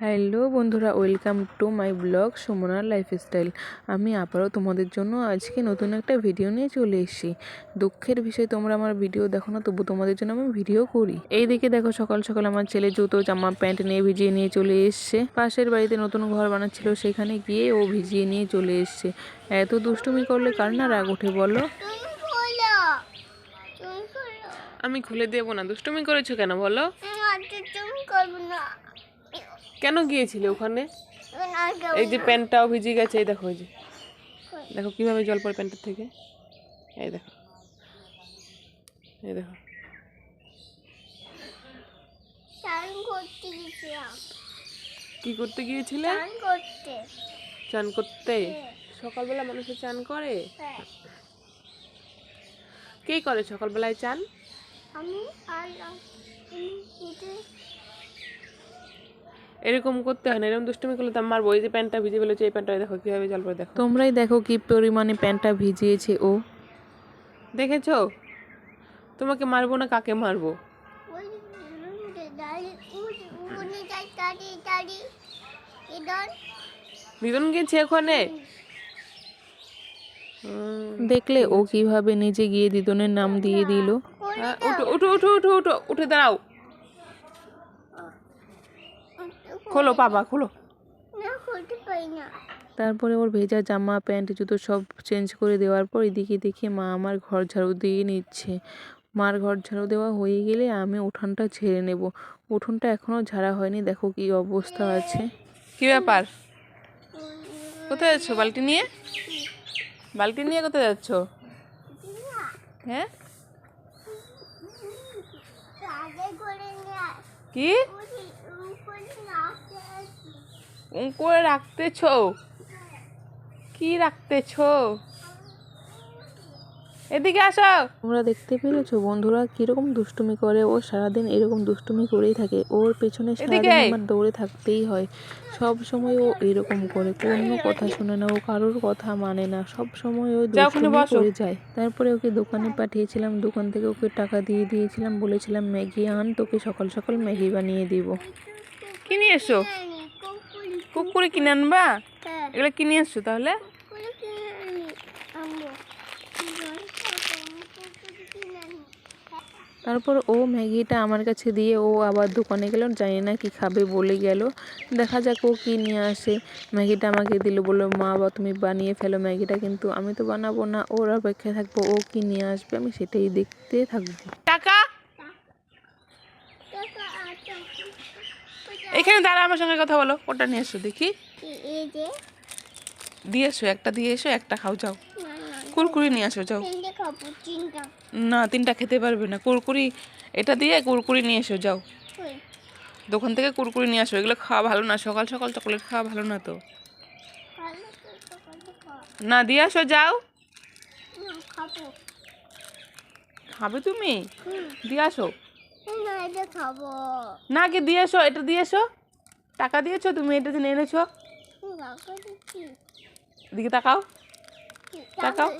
Hello বন্ধুরা welcome to my blog সুমনার lifestyle. আমি আবারও তোমাদের জন্য আজকে নতুন একটা ভিডিও নিয়ে চলে এসেছি। দুঃখের বিষয় তোমরা আমার ভিডিও দেখো না তবু তোমাদের জন্য আমি ভিডিও করি। এইদিকে দেখো সকাল সকাল আমার ছেলে জুতো জামা প্যান্ট নিয়ে ভিজিয়ে নিয়ে চলে এসছে। পাশের বাড়িতে নতুন ঘর বানাচ্ছিল সেখানে গিয়ে ও ভিজিয়ে নিয়ে চলে এসছে। এত দুষ্টুমি করলে কার না রাগ ওঠে বলো? আমি খুলে দেবো না দুষ্টুমি করেছ কেন বলো? না। কেন গিয়েছিলে ওখানে? এই যে প্যান্টটাও ভিজে গেছে এই দেখো এই যে। দেখো কীভাবে জল পড়ে প্যান্টের থেকে। এই দেখো। এই দেখো। কি করতে গিয়েছিলে? চান করতে। সকালবেলা মানুষে চান করে? হ্যাঁ। কে করে সকালবেলায় চান? আমি আর এরকম করতে হয় না এরকম দুষ্টুমি করলে তো আমার বই যে প্যান্টটা ভিজে ফেলেছে এই প্যান্টটা দেখো কীভাবে জল পড়ে দেখো। তোমরাই দেখো কি পরিমাণে প্যান্টটা ভিজিয়েছে ও। দেখেছ? তোমাকে মারবো না কাকে মারবো? দিদন গেছে ওখানে? দেখলে ও কীভাবে নিজে গিয়ে দিদনের নাম দিয়ে দিল। উঠো উঠো উঠো উঠো উঠে দাঁড়াও। খোলো বাবা খোলো। না খুলতে পারি না। তারপরে ওর ভেজা জামা প্যান্ট জুতো সব চেঞ্জ করে দেওয়ার পর এদিকে দেখি মা আমার ঘর ঝাড়ু দিয়ে নিচ্ছে। মার ঘর ঝাড়ু দেওয়া হয়ে গেলে আমি উঠানটা ছেড়ে নেব। উঠোনটা এখনও ঝাড়া হয়নি দেখো কি অবস্থা আছে। কি ব্যাপার? কোথায় যাচ্ছ? বালতি নিয়ে? বালতি নিয়ে কোথায় যাচ্ছ? হ্যাঁ? আগে কি উনি উপরে নাচতে আসি উম করে রাখতেছ? কি রাখতেছ? এদিকে আসো। তোমরা দেখতে পেরেছ বন্ধুরা কীরকম দুষ্টুমি করে? ও সারাদিন এরকম দুষ্টুমি করেই থাকে। ওর পেছনে সারাদিন আমার দৌড়ে থাকতেই হয়। সব সময় ও এরকম করে। কোনো কথা শুনে না ও কারোর কথা মানে না। সব সময় ও দুষ্টুমি করে যায়। তারপরে ওকে দোকানে পাঠিয়েছিলাম। দোকান থেকে ওকে টাকা দিয়ে দিয়েছিলাম। বলেছিলাম ম্যাগি আন তোকে সকাল সকাল ম্যাগি বানিয়ে দিব। কি নিয়ে এসছো কুকুরি কিনে আনবা? হ্যাঁ। এগুলো তাহলে? কিনে কিনে আনি তারপর ও ম্যাগিটা আমার কাছে দিয়ে ও আবার দোকানে গেল জানি না কি খাবে বলে গেল। দেখা যাক ও কী নিয়ে আসে। ম্যাগিটা আমাকে দিল বলল মা বা তুমি বানিয়ে ফেলো ম্যাগিটা কিন্তু আমি তো বানাবো না। ওর অপেক্ষায় থাকব ও কি নিয়ে আসবে আমি সেটাই দেখতে থাকব। টাকা টাকা আছে এখানে দাঁড়া আমার সঙ্গে কথা বলো। ওটা নিয়ে এসো দেখি। দিয়ে এসো একটা দিয়ে এসো একটা খাও যাও। কুরকুরি নিয়ে আসো যাও। না তিনটা খেতে পারবে না। কুরকুরি এটা দিয়ে কুরকুরি নিয়ে এসো যাও। দোকান থেকে কুরকুরি নিয়ে আসো এগুলো খাওয়া ভালো না সকাল সকাল চকলেট খাওয়া ভালো না তো। না দিয়ে আসো যাও। খাবে। তুমি? দিয়ে আসো। না কি দিয়ে এসো এটা দিয়ে এসো। টাকা দিয়েছ তুমি এটা যে এনেছো। এদিকে তাকাও। তাকাও।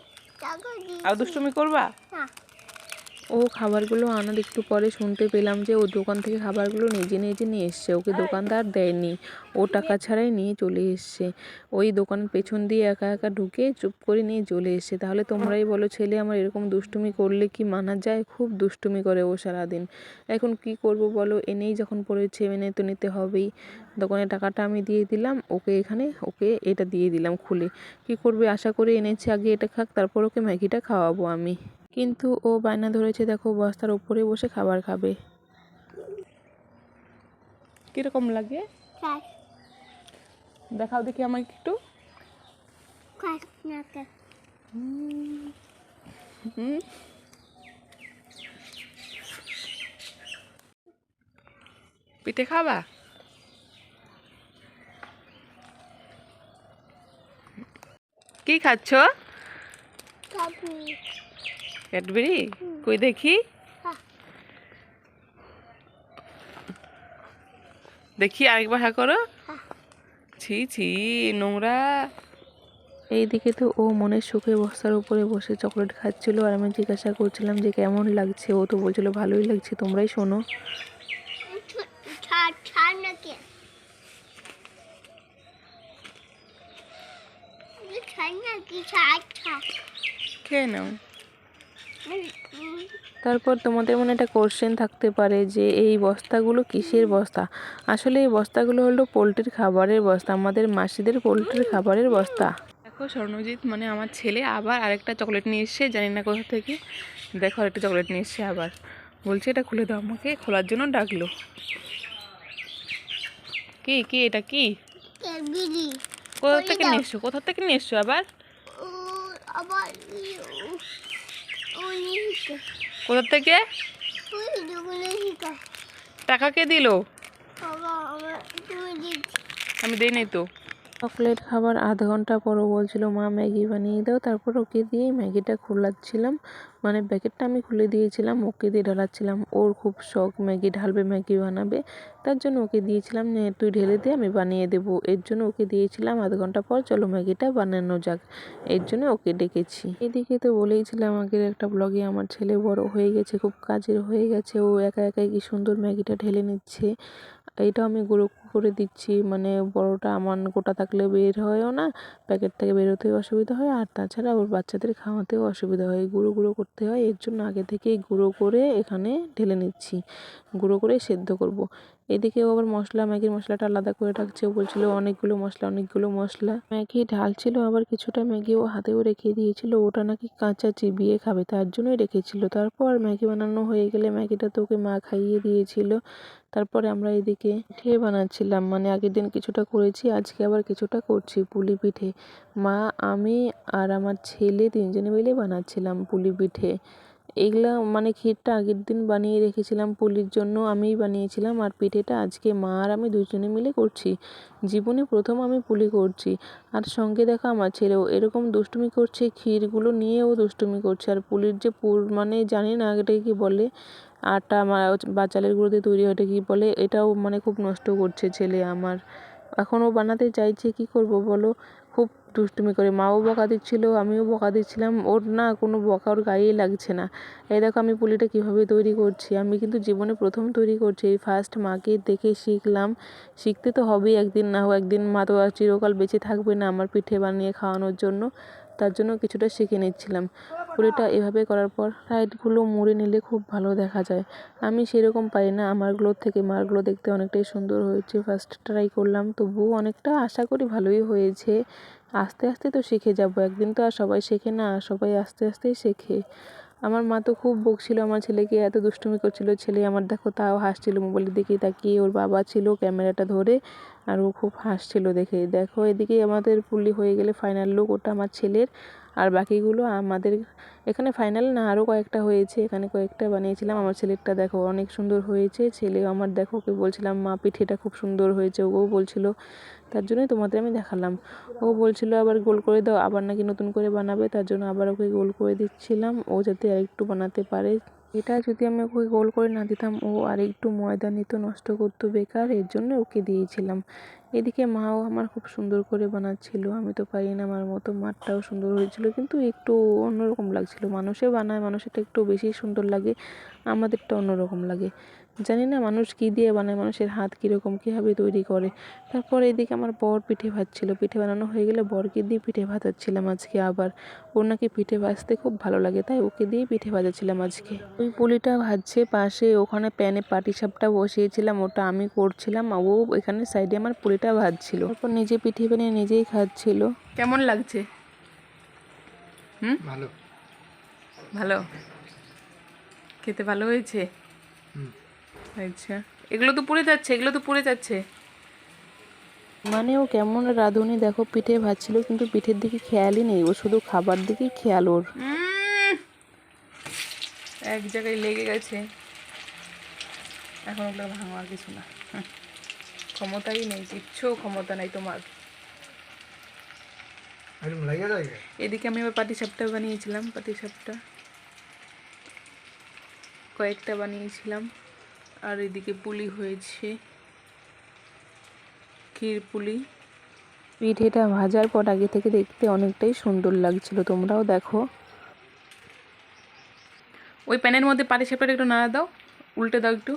আর দুষ্টুমি করবা? ও খাবারগুলো আনার একটু পরে শুনতে পেলাম যে ও দোকান থেকে খাবারগুলো নিজে নিজে নিয়ে এসছে। ওকে দোকানদার দেয়নি। ও টাকা ছাড়াই নিয়ে চলে এসছে। ওই দোকানের পেছন দিয়ে একা একা ঢুকে চুপ করে নিয়ে চলে এসছে। তাহলে তোমরাই বলো, ছেলে আমার এরকম দুষ্টুমি করলে কি মানা যায়? খুব দুষ্টুমি করে ও সারাদিন। এখন কি করব বলো? এনেই যখন পড়েছে মেনে তো নিতে হবেই। দোকানে টাকাটা আমি দিয়ে দিলাম, ওকে এখানে, ওকে এটা দিয়ে দিলাম খুলে। কি করবে? আশা করে এনেছে, আগে এটা খাক, তারপর ওকে ম্যাগিটা খাওয়াবো আমি। কিন্তু ও বায়না ধরেছে দেখো বস্তার উপরে বসে খাবার খাবে। কীরকম লাগে? দেখাও দেখি আমাকে একটু। পিঠে খাবা? কি খাচ্ছ? ক্যাডবেরি কই দেখি? দেখি আরেকবার হা করো। ছি ছি নোংরা। এইদিকে তো ও মনের সুখে বস্তার উপরে বসে চকলেট খাচ্ছিল আর আমি জিজ্ঞাসা করছিলাম যে কেমন লাগছে। ও তো বলছিল ভালোই লাগছে তোমরাই শোনো। খেয়ে নাও। তারপর তোমাদের মনে একটা কোশ্চেন থাকতে পারে যে এই বস্তাগুলো কিসের বস্তা? আসলে এই বস্তাগুলো হলো পোলট্রির খাবারের বস্তা আমাদের মাসিদের পোলট্রির খাবারের বস্তা। দেখো স্বর্ণজিৎ মানে আমার ছেলে আবার আরেকটা চকলেট নিয়ে এসছে জানি না কোথা থেকে। দেখো আরেকটা চকলেট নিয়ে এসছে আবার। বলছে এটা খুলে দাও আমাকে খোলার জন্য ডাকলো। কি কি এটা কি? কোথা থেকে। নিয়ে এসছো? কোথা থেকে নিয়ে এসছো আবার? আবার কোথা থেকে? টাকা কে দিল? আমি দেই নাই তো। চকলেট খাবার আধ ঘণ্টা পরও বলছিল, মা, ম্যাগি বানিয়ে দাও। তারপর ওকে দিয়ে ম্যাগিটা খোলাচ্ছিলাম। মানে প্যাকেটটা আমি খুলে দিয়েছিলাম, ওকে দিয়ে ঢালাচ্ছিলাম। ওর খুব শখ ম্যাগি, ঢালবে ম্যাগি বানাবে। তার জন্য ওকে দিয়েছিলাম তুই ঢেলে দে, আমি বানিয়ে দেবো। এর জন্য ওকে দিয়েছিলাম আধ ঘণ্টা পর, চলো ম্যাগিটা বানানো যাক। এর জন্য ওকে ডেকেছি। এদিকে তো বলেইছিলাম আগের একটা ব্লগে আমার ছেলে বড় হয়ে গেছে, খুব কাজের হয়ে গেছে। ও একা একাই কি সুন্দর ম্যাগিটা ঢেলে নিচ্ছে? এইটা আমি গুঁড়ো করে দিচ্ছি। মানে বড়টা আমার গোটা থাকলে বের হয়ও না, প্যাকেট থেকে বেরোতেও অসুবিধা হয়। আর তাছাড়া ওর বাচ্চাদের খাওয়াতেও অসুবিধা হয়। গুঁড়ো গুঁড়ো করতে হয়। এর জন্য আগে থেকেই গুঁড়ো করে এখানে ঢেলে নিচ্ছি। গুঁড়ো করে সেদ্ধ করব। এদিকেও আবার মশলা, ম্যাগির মশলাটা আলাদা করে রাখছে। বলছিল, অনেকগুলো মশলা অনেকগুলো মশলা। ম্যাগি ঢালছিল, আবার কিছুটা ম্যাগি ও হাতেও রেখে দিয়েছিল। ওটা নাকি কাঁচা চিবিয়ে খাবে, তার জন্যই রেখেছিল। তারপর ম্যাগি বানানো হয়ে গেলে ম্যাগিটা তো ওকে মা খাইয়ে দিয়েছিল। তারপরে আমরা এদিকে পিঠে বানাচ্ছিলাম। মানে আগের দিন কিছুটা করেছি, আজকে আবার কিছুটা করছি পুলি পিঠে। মা, আমি আর আমার ছেলে তিনজনে মিলে বানাচ্ছিলাম পুলি পিঠে। এগুলা মানে ক্ষীরটা আগের দিন বানিয়ে রেখেছিলাম, পুলির জন্য আমিই বানিয়েছিলাম আর পিঠেটা আজকে মা আর আমি দুজনে মিলে করছি। জীবনে প্রথম আমি পুলি করছি। আর সঙ্গে দেখা আমার ছেলেও এরকম দুষ্টুমি করছে, ক্ষীরগুলো নিয়েও দুষ্টুমি করছে। আর পুলির যে পুর মানে জানি না এটাকে কি বলে, আটা বা চালের গুঁড়ো দিয়ে তৈরি হয় এটা কী বলে, এটাও মানে খুব নষ্ট করছে ছেলে আমার। এখন ও বানাতে চাইছে, কি করব বলো? খুব দুষ্টুমি করে। মাও বকা দিচ্ছিল, আমিও বকা দিচ্ছিলাম। ওর না কোনো বকা ওর গায়েই লাগছে না। এই দেখো আমি পুলিটা কীভাবে তৈরি করছি। আমি কিন্তু জীবনে প্রথম তৈরি করছি। এই ফার্স্ট মাকে দেখে শিখলাম। শিখতে তো হবেই একদিন, না হোক একদিন মা তো আর চিরকাল বেঁচে থাকবে না আমার পিঠে বানিয়ে খাওয়ানোর জন্য। তার জন্য কিছুটা শিখে নিচ্ছিলাম। পুলিটা এভাবে করার পর সাইডগুলো মুড়ে নিলে খুব ভালো দেখা যায়। আমি সেরকম পারি না আমারগুলোর থেকে মারগুলো দেখতে অনেকটাই সুন্দর হয়েছে। ফার্স্ট ট্রাই করলাম, তবুও অনেকটা আশা করি ভালোই হয়েছে। আস্তে আস্তে তো শিখে যাব, একদিন তো আর সবাই শেখে না, সবাই আস্তে আস্তেই শেখে। আমার মা তো খুব বকছিল, আমার ছেলেকে এত দুষ্টুমি করছিল, ছেলে আমার দেখো তাও হাসছিল, মোবাইলের দিকে তাকিয়ে, ওর বাবা ছিল ক্যামেরাটা ধরে আর ও খুব হাসছিল দেখে। দেখো এদিকে আমাদের পুলি হয়ে গেলে ফাইনাল লুক ওটা আমার ছেলের। আর বাকিগুলো আমাদের, এখানে ফাইনাল না আরও কয়েকটা হয়েছে। এখানে কয়েকটা বানিয়েছিলাম, আমার ছেলেরটা দেখো অনেক সুন্দর হয়েছে। ছেলে আমার দেখো, ওকে বলছিলাম, মা, পিঠেটা খুব সুন্দর হয়েছে। ও বলছিল, তার জন্যই তোমাদের আমি দেখালাম। ও বলছিল, আবার গোল করে দাও। আবার নাকি নতুন করে বানাবে, তার জন্য আবার ওকে গোল করে দিচ্ছিলাম। ও যাতে আরেকটু বানাতে পারে। এটা যদি আমি ওকে গোল করে না দিতাম, ও আর একটু ময়দা নিত, নষ্ট করতো বেকার, এর জন্য ওকে দিয়েছিলাম। এদিকে মাও আমার খুব সুন্দর করে বানাচ্ছিল। আমি তো পারি না, আমার মতো মাঠটাও সুন্দর হয়েছিল, কিন্তু একটু অন্যরকম লাগছিল। মানুষে বানায়, মানুষেরটা একটু বেশি সুন্দর লাগে আমাদেরটা অন্যরকম লাগে। জানি না মানুষ কী দিয়ে বানায় মানুষের হাত কীরকম কীভাবে তৈরি করে। তারপর এদিকে আমার বর পিঠে ভাজছিল পিঠে বানানো হয়ে গেলে বরকে দিয়ে পিঠে ভাজাচ্ছিলাম আজকে আবার। ওর নাকি পিঠে ভাজতে খুব ভালো লাগে তাই ওকে দিয়ে পিঠে ভাজাচ্ছিলাম আজকে। ওই পুলিটা ভাজছে পাশে ওখানে প্যানে পাটিসাপটা বসিয়েছিলাম ওটা আমি করছিলাম ও এখানে সাইডে আমার পুলিটা ভাজছিল। তারপর নিজে পিঠে বানিয়ে নিজেই খাচ্ছিল। কেমন লাগছে? হুম? ভালো। ভালো? খেতে ভালো হয়েছে? হুম। আচ্ছা। এগুলো তো পুড়ে যাচ্ছে এগুলো তো পুড়ে যাচ্ছে। মানে ও কেমন রাঁধুনি দেখো পিঠে ভাজছিল কিন্তু পিঠের দিকে খেয়ালই নেই ও শুধু খাবার দিকেই খেয়াল ওর। এক জায়গায় লেগে গেছে। এখন ওগুলো ভাঙো আর কিছু না। ক্ষমতাই নেই কিচ্ছু ক্ষমতা নেই তোমার। এদিকে আমি আবার পাটি সাপটা বানিয়েছিলাম পাটি সাপটা কয়েকটা বানিয়েছিলাম। আর এদিকে পুলি হয়েছে। ক্ষীর পুলি। পিঠেটা ভাজার পর আগে থেকে দেখতে অনেকটাই সুন্দর লাগছিল তোমরাও দেখো। ওই প্যানের মধ্যে পাটি সাপটা একটু নাড়া দাও উল্টে দাও একটু।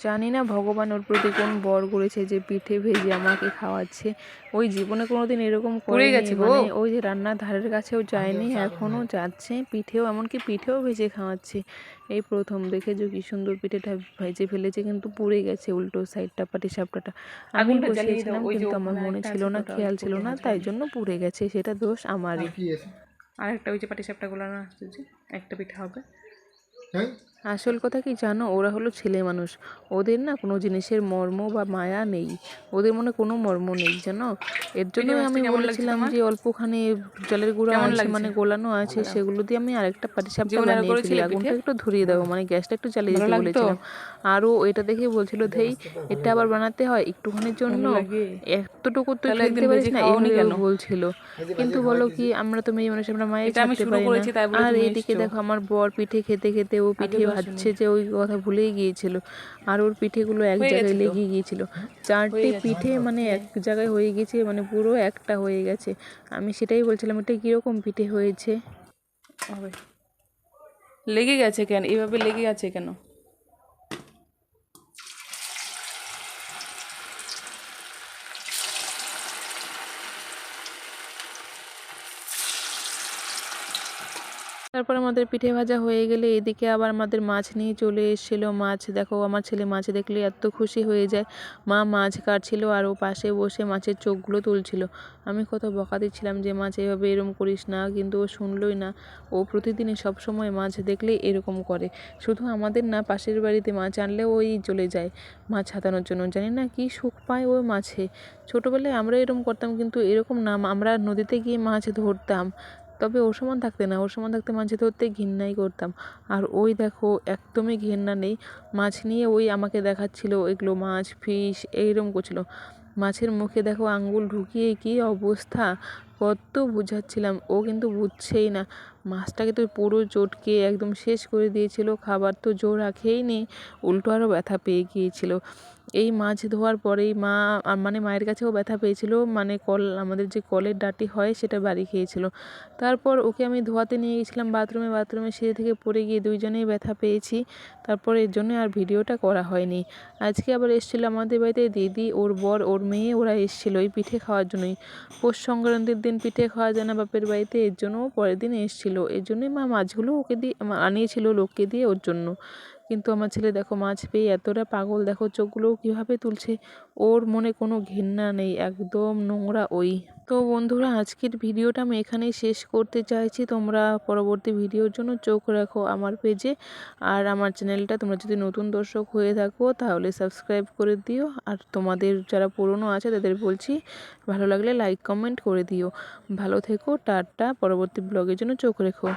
জানি না ভগবান ওর প্রতি কোন বর করেছে যে পিঠে ভেজে আমাকে খাওয়াচ্ছে। ওই জীবনে কোনোদিন এরকম করে গেছে মানে ওই যে রান্নার ধারের কাছেও যায়নি এখনও যাচ্ছে। পিঠেও এমনকি পিঠেও ভেজে খাওয়াচ্ছে। এই প্রথম দেখেছ কি সুন্দর পিঠেটা ভেজে ফেলেছে কিন্তু পুড়ে গেছে উল্টো সাইডটা পাটি সাপটাটা। আমি বসিয়েছিলাম কিন্তু আমার মনে ছিল না খেয়াল ছিল না তাই জন্য পুড়ে গেছে সেটা দোষ আমারই। আর একটা ওই যে পাটি সাপটা গোলানো আসছে যে একটা পিঠা হবে। হ্যাঁ? আসল কথা কি জানো? ওরা হলো ছেলে মানুষ। ওদের না কোনো জিনিসের মর্ম বা মায়া নেই। ওদের মনে কোনো মর্ম নেই জানো? এর জন্য আমি বলেছিলাম যে অল্পখানি জলের গুঁড়া আছে মানে গোলানো আছে সেগুলো দিয়ে আমি আরেকটা পাটিসাপটা জীবনে আরও বানিয়ে ফেলি করেছিলে আগুনটা একটু ধরিয়ে দেবো মানে গ্যাসটা একটু চালিয়ে দিতে বলেছিলাম। আরও এটা দেখে বলছিল ধেই এটা আবার বানাতে হয় একটুখানির জন্য? এতটুকু তাহলে খেতে পারিস না এইভাবে কেন? বলছিল। কিন্তু বলো কি আমরা তো মেয়ে মানুষ আমরা মায়ের এটা আমি ছাড়তে শুরু পারি করেছি, তাই না বলে আর এইদিকে দেখো আমার বর পিঠে খেতে খেতে ও পিঠে ভাজছে যে ওই কথা ভুলেই গিয়েছিল। আর ওর পিঠেগুলো এক জায়গায় লেগে গিয়েছিল। চারটে পিঠে মানে এক জায়গায় হয়ে গেছে মানে পুরো একটা হয়ে গেছে। আমি সেটাই বলছিলাম এটা কীরকম পিঠে হয়েছে? লেগে গেছে কেন? এভাবে লেগে গেছে কেন? তারপর আমাদের পিঠে ভাজা হয়ে গেলে এদিকে আবার আমাদের মাছ নিয়ে চলে এসেছিল মাছ। দেখো, আমার ছেলে মাছ দেখলে এত খুশি হয়ে যায়। মা মাছ কাটছিল আর ও পাশে বসে মাছের চোখগুলো তুলছিল। আমি কত বকা দিচ্ছিলাম যে, মাছ এভাবে এরম করিস না। কিন্তু ও শুনলই না। ও প্রতিদিনই সব সময় মাছ দেখলে এরকম করে। শুধু আমাদের না, পাশের বাড়িতে মাছ আনলে ওই চলে যায় মাছ হাতানোর জন্য। জানি না কি সুখ পায় ওই মাছে। ছোটোবেলায় আমরা এরকম করতাম, কিন্তু এরকম না। আমরা নদীতে গিয়ে মাছ ধরতাম। তবে ওর সমান থাকতে না, ওর সমান থাকতে মাছ ধরতে ঘৃণাই করতাম। আর ওই দেখো, একদমই ঘেন্না নেই। মাছ নিয়ে ওই আমাকে দেখাচ্ছিল, এগুলো মাছ ফিশ এইরকম করছিল। মাছের মুখে দেখো আঙ্গুল ঢুকিয়ে কী অবস্থা? কত বুঝাচ্ছিলাম, ও কিন্তু বুঝছেই না। মাছটাকে তো পুরো চটকে একদম শেষ করে দিয়েছিল, খাবার তো জোর রাখেই নি, উল্টো আরও ব্যথা পেয়ে গিয়েছিল। এই মাছ ধোয়ার পরেই মা মানে মায়ের কাছেও ব্যথা পেয়েছিল। মানে কল, আমাদের যে কলের ডাটি হয় সেটা বাড়ি খেয়েছিল। তারপর ওকে আমি ধোয়াতে নিয়ে গেছিলাম বাথরুমে। বাথরুমে সিঁড়ি থেকে পড়ে গিয়ে দুইজনেই ব্যথা পেয়েছি। তারপর এর জন্য আর ভিডিওটা করা হয়নি। আজকে আবার এসেছিল আমাদের বাড়িতে দিদি, ওর বর, ওর মেয়ে, ওরা এসেছিল ওই পিঠে খাওয়ার জন্যই। পৌষ সংক্রান্তির দিন পিঠে খাওয়া যায় না বাপের বাড়িতে, এর জন্য পরের দিন এসেছিল। এর জন্যই মা মাছগুলো ওকে দিয়ে আনিয়েছিল লোককে দিয়ে ওর জন্য। কিন্তু আমার ছেলে, দেখো, মাছ পেয়ে এতটা পাগল। দেখো চোখগুলো কীভাবে তুলছে। ওর মনে কোনো ঘেন্না নেই, একদম নোংরা ওই। তো বন্ধুরা, আজকের ভিডিওটা আমি এখানেই শেষ করতে চাইছি। তোমরা পরবর্তী ভিডিওর জন্য চোখ রাখো আমার পেজে। আর আমার চ্যানেলটা তোমরা যদি নতুন দর্শক হয়ে থাকো, তাহলে সাবস্ক্রাইব করে দিও। আর তোমাদের যারা পুরনো আছে, তাদের বলছি, ভালো লাগলে লাইক, কমেন্ট করে দিও। ভালো থেকো, টাটা। পরবর্তী ব্লগের জন্য চোখ রেখো।